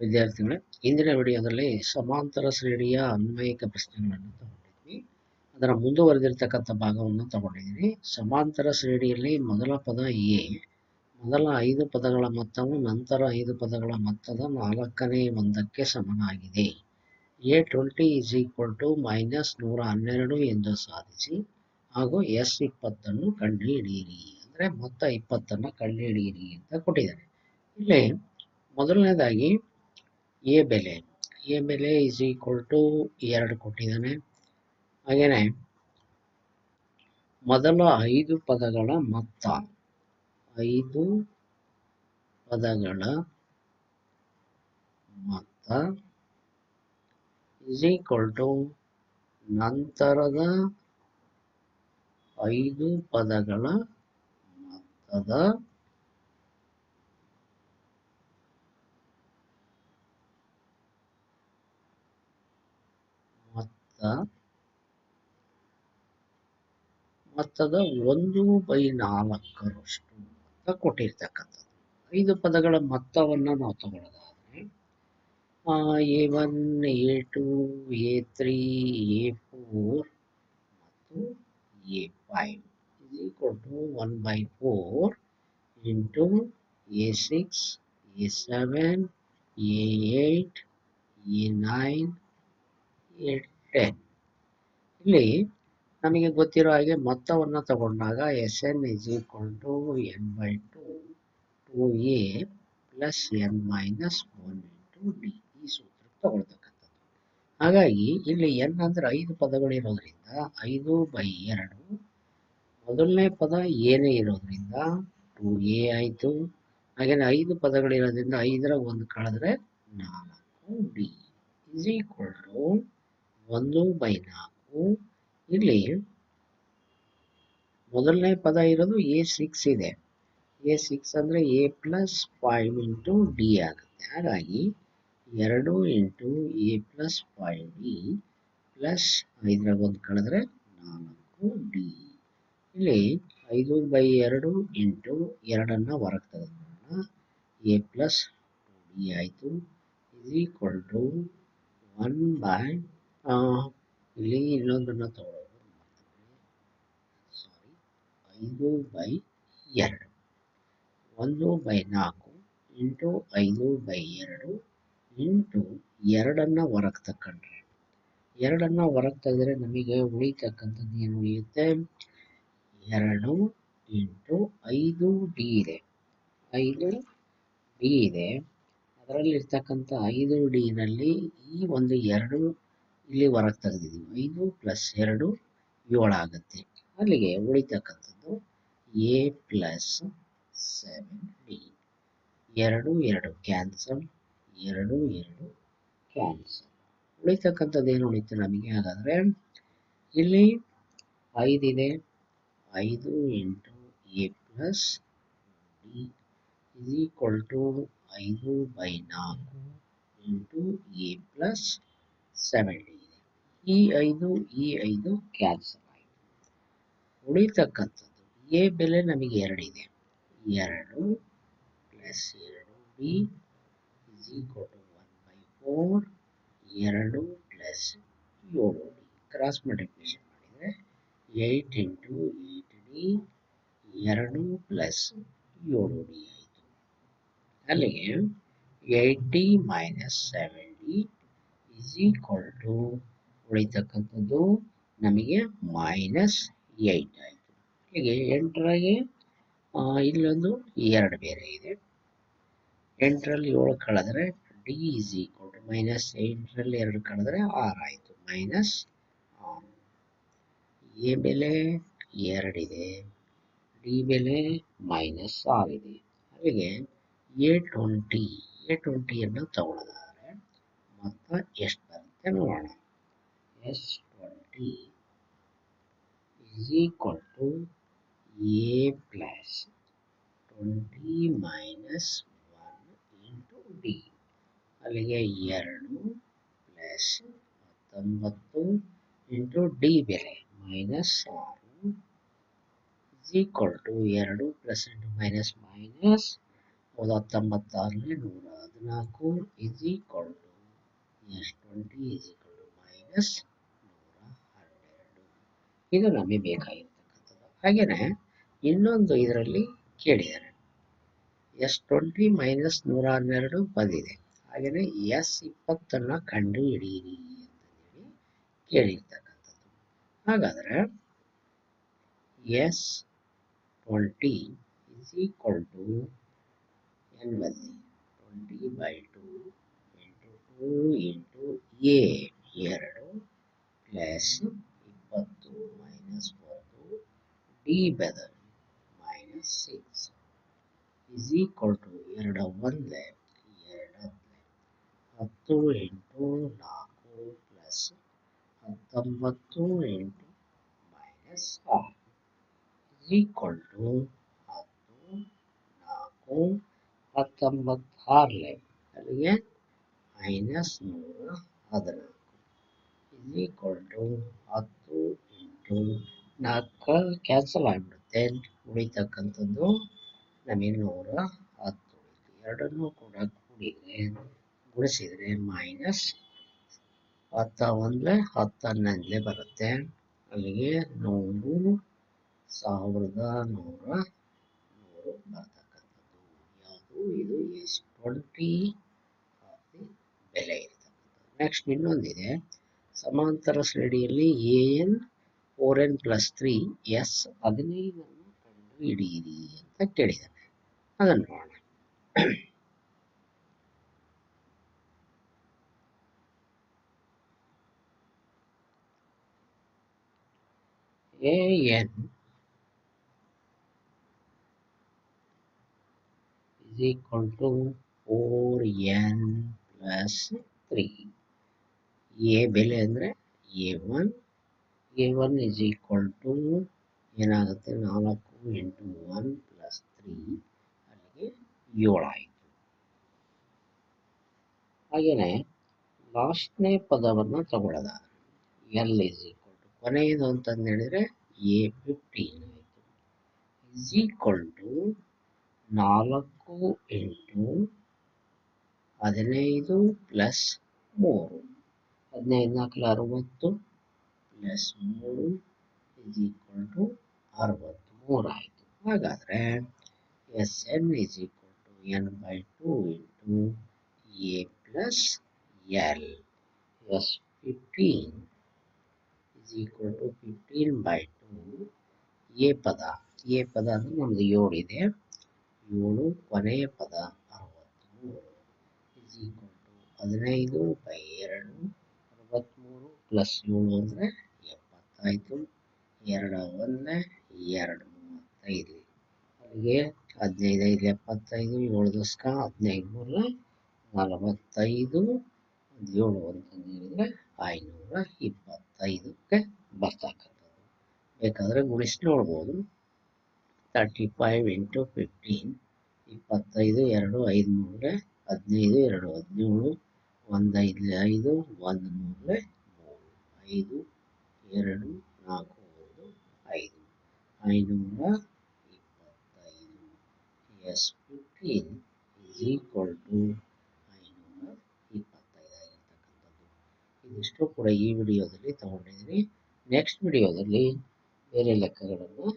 ವಿದ್ಯಾರ್ಥಿಗಳೇ ಇಂದಿನ ವಿಡಿಯೋದಲ್ಲಿ ಸಮಾಂತರ ಶ್ರೇಣಿಯ ಅನ್ವಯಿಕ ಪ್ರಶ್ನೆಗಳನ್ನು ತಗೊಂಡಿದ್ವಿ. ಅದರ ಮುಂದುವರೆದಿರ್ತಕ್ಕಂಥ ಭಾಗವನ್ನು ತಗೊಂಡಿದ್ದೀನಿ ಸಮಾಂತರ ಶ್ರೇಣಿಯಲ್ಲಿ ಮೊದಲ ಪದ ಎ, ಮೊದಲ ಐದು ಪದಗಳ ಮೊತ್ತವು ನಂತರ ಐದು ಪದಗಳ ಮೊತ್ತದ ನಾಲ್ಕನೇ ಒಂದಕ್ಕೆ ಸಮನಾಗಿದೆ. A twenty is equal to minus ನೂರ ಹನ್ನೆರಡು ಎಂದು ಸಾಧಿಸಿ, ಹಾಗೂ ಎಸ್ ಇಪ್ಪತ್ತನ್ನು ಕಂಡುಹಿಡಿಯಿರಿ. ಅಂದರೆ ಮೊತ್ತ ಇಪ್ಪತ್ತನ್ನು ಕಂಡುಹಿಡಿಯಿರಿ ಅಂತ ಕೊಟ್ಟಿದ್ದಾರೆ. ಇಲ್ಲಿ ಮೊದಲನೇದಾಗಿ ಎ ಬೆಲೆ. ಎ ಬೆಲೆ ಇಸ್ ಈಕ್ವಲ್ ಟು ಎರಡು ಕೊಟ್ಟಿದ್ದಾನೆ. ಹಾಗೇನೆ ಮೊದಲ ಐದು ಪದಗಳ ಮೊತ್ತ. ಐದು ಪದಗಳ ಮೊತ್ತ ಇಸ್ ಈಕ್ವಲ್ ಟು ನಂತರದ ಐದು ಪದಗಳ ಮೊತ್ತದ ಮೊತ್ತ ಮೊತ್ತದ ಒಂದು ಬೈ ನಾಲ್ಕರಷ್ಟು ಅಂತ ಕೊಟ್ಟಿರ್ತಕ್ಕಂಥದ್ದು. ಐದು ಪದಗಳ ಮೊತ್ತವನ್ನು ನಾವು ತಗೊಳ್ಳೋದಾದ್ರೆ A one A two A three A four ಮತ್ತು A five is equal to one by four into A six A seven A eight A nine A ten ಇಲ್ಲಿ ನಮಗೆ ಗೊತ್ತಿರೋ ಹಾಗೆ ಮೊತ್ತವನ್ನು ತಗೊಂಡಾಗ S N is equal to N by two two A plus N minus one into D ಈ ಸೂತ್ರ ತಗೊಳ್ತಕ್ಕಂಥದ್ದು. ಹಾಗಾಗಿ ಇಲ್ಲಿ ಎನ್ ಅಂದರೆ ಐದು ಪದಗಳಿರೋದ್ರಿಂದ ಐದು ಬೈ ಎರಡು, ಮೊದಲನೇ ಪದ ಏನೇ ಇರೋದ್ರಿಂದ ಟು ಎ ಆಯಿತು. ಹಾಗೆಯೇ ಐದು ಪದಗಳಿರೋದ್ರಿಂದ ಐದರ ಒಂದು ಕಳೆದ್ರೆ ನಾಲ್ಕು ಡಿ ಇಸ್ ಈಕ್ವಲ್ ಟು ಒಂದು ಬೈ ನಾಲ್ಕು. ಇಲ್ಲಿ ಮೊದಲನೇ ಪದ ಇರೋದು ಎ ಸಿಕ್ಸ್ ಇದೆ. ಎ ಸಿಕ್ಸ್ ಅಂದರೆ A plus five into D ಆಗುತ್ತೆ. ಹಾಗಾಗಿ ಎರಡು into A plus five D plus ಐದರಾಗ ಒಂದು ಕಳೆದ್ರೆ ನಾಲ್ಕು ಡಿ. ಇಲ್ಲಿ ಐದು ಬೈ ಎರಡು ಇಂಟು ಎರಡನ್ನು ಹೊರಗೆ ತೆಗೆದುಕೊಳ್ಳೋಣ ಎ ಪ್ಲಸ್ ಡಿ ಆಯಿತು. Is equal to one by ಇಲ್ಲಿ ಇನ್ನೊಂದನ್ನು ತಗೊಳ್ಳೋದು ಸಾರಿ ಐದು ಬೈ ಎರಡು ಒಂದು ಬೈ ನಾಲ್ಕು ಇಂಟು ಐದು ಬೈ ಎರಡು ಇಂಟು ಎರಡನ್ನು ಹೊರಗೆ ತಕೊಂಡ್ರೆ ಎರಡನ್ನು ಹೊರಗೆ ತೆಗೆದ್ರೆ ನಮಗೆ ಉಳಿತಕ್ಕಂಥದ್ದು ಏನು ಉಳಿಯುತ್ತೆ ಎರಡು ಇಂಟು ಐದು ಡಿ ಇದೆ ಐದು ಡಿ ಇದೆ ಅದರಲ್ಲಿರ್ತಕ್ಕಂಥ ಐದು ಡಿನಲ್ಲಿ ಈ ಒಂದು ಎರಡು ಇಲ್ಲಿ ಹೊರಗೆ ತೆಗೆದಿದ್ದೀವಿ ಐದು ಪ್ಲಸ್ ಎರಡು ಏಳಾಗುತ್ತೆ ಅಲ್ಲಿಗೆ ಉಳಿತಕ್ಕಂಥದ್ದು ಎ ಪ್ಲಸ್ ಸೆವೆನ್ ಡಿ ಎರಡು ಎರಡು ಕ್ಯಾನ್ಸಲ್ ಎರಡು ಎರಡು ಕ್ಯಾನ್ಸಲ್ ಉಳಿತಕ್ಕಂಥದ್ದು ಏನು ಉಳಿತು ನಮಗೆ? ಹಾಗಾದರೆ ಇಲ್ಲಿ ಐದಿದೆ ಐದು ಎಂಟು A plus D is equal to ಐದು ಬೈ ನಾಲ್ಕು into A plus seven D ಈ ಐದು ಈ ಐದು ಕ್ಯಾನ್ಸಲ್ ಆಯಿತು. ಉಳಿತಕ್ಕಂಥದ್ದು ಎ ಬೆಲೆ ನಮಗೆ ಎರಡಿದೆ ಎರಡು ಪ್ಲಸ್ ಎರಡು B is equal to one by four ಎರಡು ಪ್ಲಸ್ ಏಳು ಡಿ. ಕ್ರಾಸ್ ಮಲ್ಟಿಪ್ಲಿಕೇಶನ್ ಮಾಡಿದರೆ ಏಯ್ಟ್ ಇಂಟು ಏಯ್ಟ್ ಡಿ ಎರಡು ಪ್ಲಸ್ ಏಳು ಡಿ ಆಯಿತು. ಅಲ್ಲಿಗೆ eighty minus seventy is equal to ಉಳಿತಕ್ಕಂಥದ್ದು ನಮಗೆ ಮೈನಸ್ ಏಯ್ಟ್ ಆಯಿತು. ಹೀಗೆ ಎಂಟರಾಗೆ ಇಲ್ಲೊಂದು ಎರಡು ಬೇರೆ ಇದೆ. ಎಂಟರಲ್ಲಿ ಏಳು ಕಳೆದ್ರೆ D is equal to minus ಎಂಟರಲ್ಲಿ ಎರಡು ಕಳೆದ್ರೆ ಆರು ಆಯಿತು. ಮೈನಸ್ ಆರು. ಎ ಬೆಲೆ ಎರಡಿದೆ ಡಿ ಬೆಲೆ ಮೈನಸ್ ಆರಿದೆ ಹಾಗೆ ಎ ಟ್ವೆಂಟಿ ಎ ಟ್ವೆಂಟಿಯನ್ನು ತಗೊಳ್ಳೋದಾದರೆ ಮೊತ್ತ ಎಷ್ಟು ಬರುತ್ತೆ ನೋಡೋಣ. S twenty is equal to A plus twenty minus one into D ಅಲ್ಲಿಗೆ ಎರಡು ಪ್ಲಸ್ ಹತ್ತೊಂಬತ್ತು ಇಂಟು ಡಿ ಬೆಲೆ ಮೈನಸ್ ಆರು ಇಸ್ ಈಕ್ವಲ್ ಟು ಎರಡು ಪ್ಲಸ್ ಇಂಟು ಮೈನಸ್ ಮೈನಸ್ ಒಂದು ಹತ್ತೊಂಬತ್ತಾರನೇ ನೂರ ಹದಿನಾಲ್ಕು is equal to S twenty is equal to minus ನೂರ ಹನ್ನೆರಡು ಇದು ನಮಗೆ ಬೇಕಾಗಿರ್ತಕ್ಕಂಥದ್ದು. ಹಾಗೆಯೇ ಇನ್ನೊಂದು ಇದರಲ್ಲಿ ಕೇಳಿದ್ದಾರೆ. ಎಸ್ ಟ್ವೆಂಟಿ ಮೈನಸ್ ನೂರ ಹನ್ನೆರಡು ಬಂದಿದೆ. ಹಾಗೆಯೇ ಎಸ್ ಇಪ್ಪತ್ತನ್ನು ಕಂಡು ಹಿಡಿಯಿರಿ ಅಂತೇಳಿ ಕೇಳಿರ್ತಕ್ಕಂಥದ್ದು. ಹಾಗಾದರೆ S twenty is equal to N ಬಂದಿ twenty by two into two into A ಎರಡು. ಪ್ಲಸ್ ಇಪ್ಪತ್ತು ಮೈನಸ್ ಒಂದು D ಬೆದರ್ minus six is equal to ಎರಡು ಒಂದೇ, ಎರಡು ಹತ್ತು ಎಂಟು ನಾಲ್ಕು ಪ್ಲಸ್ ಹತ್ತೊಂಬತ್ತು ಎಂಟು ಮೈನಸ್ ಆರು ಇಸ್ ಈಕ್ವಲ್ ಟು ಹತ್ತು ನಾಲ್ಕು ಹತ್ತೊಂಬತ್ತಾರಲೆ ಅಲ್ಲಿಗೆ ಮೈನಸ್ ನೂರ ಹದಿನಾಲ್ಕು. ಈಕ್ವಲ್ ಹತ್ತು ಇಂಟು ನಾಲ್ಕು ಕ್ಯಾನ್ಸಲ್ ಆಗಿಬಿಡುತ್ತೆ. ಉಳಿತಕ್ಕಂಥದ್ದು ನಮಗೆ ನೂರ ಹತ್ತು. ಎರಡನ್ನೂ ಕೂಡ ಕೂಡಿದರೆ, ಗುಣಿಸಿದರೆ ಮೈನಸ್ ಹತ್ತ ಒಂದಲೇ ಹತ್ತು ಹನ್ನೊಂದಲೇ ಬರುತ್ತೆ. ಅಲ್ಲಿಗೆ ನೂರು ಸಾವಿರದ ನೂರ ನೂರು ಬರ್ತಕ್ಕಂಥದ್ದು. ಯಾವುದು? ಇದು ಎಸ್ ಟ್ವೆಂಟಿ ಬೆಲೆ ಇರ್ತಕ್ಕಂಥದ್ದು. ನೆಕ್ಸ್ಟ್ ಇನ್ನೊಂದಿದೆ. ಸಮಾಂತರ ಶ್ರೇಣಿಯಲ್ಲಿ A N four N plus three S ಹದಿನೈದನ್ನು ಕಂಡು ಹಿಡಿಯಿರಿ ಅಂತ ಕೇಳಿದ್ದಾರೆ ಅದನ್ನು ನೋಡೋಣ. A N is equal to 4n plus 3 A ಬೆಲೆ ಅಂದರೆ A one A one is equal to ಏನಾಗುತ್ತೆ? ನಾಲ್ಕು ಇಂಟು ಒನ್ ಪ್ಲಸ್ ತ್ರೀ ಅಲ್ಲಿಗೆ ಏಳಾಯಿತು ಹಾಗೆಯೇ ಲಾಸ್ಟ್ನೇ ಪದವನ್ನು ತಗೊಳ್ಳೋದಾದ್ರೆ ಎಲ್ ಇಸ್ ಈಕ್ವಲ್ ಟು ಕೊನೆಯದು ಅಂತಂದು ಹೇಳಿದರೆ ಎ ಫಿಫ್ಟೀನ್ ಆಯಿತು. ಇಸ್ ಈಕ್ವಲ್ ಟು ನಾಲ್ಕು ಇಂಟು ಹದಿನೈದು ಪ್ಲಸ್ ಮೂರು. ಹದಿನೈದು ನಾಲ್ಕು ಅರವತ್ತು ಪ್ಲಸ್ ಮೂರು ಇಸ್ ಈಕ್ವಲ್ ಟು ಅರವತ್ತ್ಮೂರು ಆಯಿತು ಹಾಗಾದರೆ S N is equal to N by two into A plus L S fifteen is equal to fifteen by two A ಪದ ಎ ಪದ ಅಂದರೆ ನಮ್ಮದು ಏಳು ಇದೆ. ಏಳು ಕೊನೆಯ ಪದ ಅರವತ್ತ್ಮೂರು ಇಸ್ ಈಕ್ವಲ್ ಟು ಹದಿನೈದು ಬೈ ಎರಡು ಪ್ಲಸ್ ಏಳು ಅಂದರೆ ಎಪ್ಪತ್ತಾಯಿತು ಎರಡು ಒಂದು ಎರಡು ಮೂವತ್ತೈದು ಅಲ್ಲಿಗೆ ಹದಿನೈದು ಐದು ಎಪ್ಪತ್ತೈದು ಏಳು ದಶಕ ಹದಿನೈದು ಮೂರ ನಲವತ್ತೈದು ಏಳು ಅಂತಂದು ಹೇಳಿದರೆ ಐನೂರ ಇಪ್ಪತ್ತೈದಕ್ಕೆ ಬರ್ತಕ್ಕಂಥದ್ದು ಬೇಕಾದರೆ ಗುಣಿಸಿ ನೋಡ್ಬೋದು. ತರ್ಟಿ ಫೈವ್ ಇಂಟು ಫಿಫ್ಟೀನ್, ಇಪ್ಪತ್ತೈದು, ಎರಡು ಐದು ಮೂರಲೆ ಹದಿನೈದು, ಎರಡು, ಹದಿನೇಳು, ಒಂದು, ಐದು ಐದು, ಒಂದು, ಮೂರು ಐದು, ಎರಡು, ನಾಲ್ಕು, ಒಂದು, ಐದು. ಐನೂರ ಇಪ್ಪತ್ತೈದು. S fifteen is equal to ಐನೂರ ಇಪ್ಪತ್ತೈದು ಆಗಿರ್ತಕ್ಕಂಥದ್ದು. ಇದಿಷ್ಟು ಕೂಡ ಈ ವಿಡಿಯೋದಲ್ಲಿ ತಗೊಂಡಿದ್ದೀನಿ. ನೆಕ್ಸ್ಟ್ ವಿಡಿಯೋದಲ್ಲಿ ಬೇರೆ ಲೆಕ್ಕಗಳನ್ನು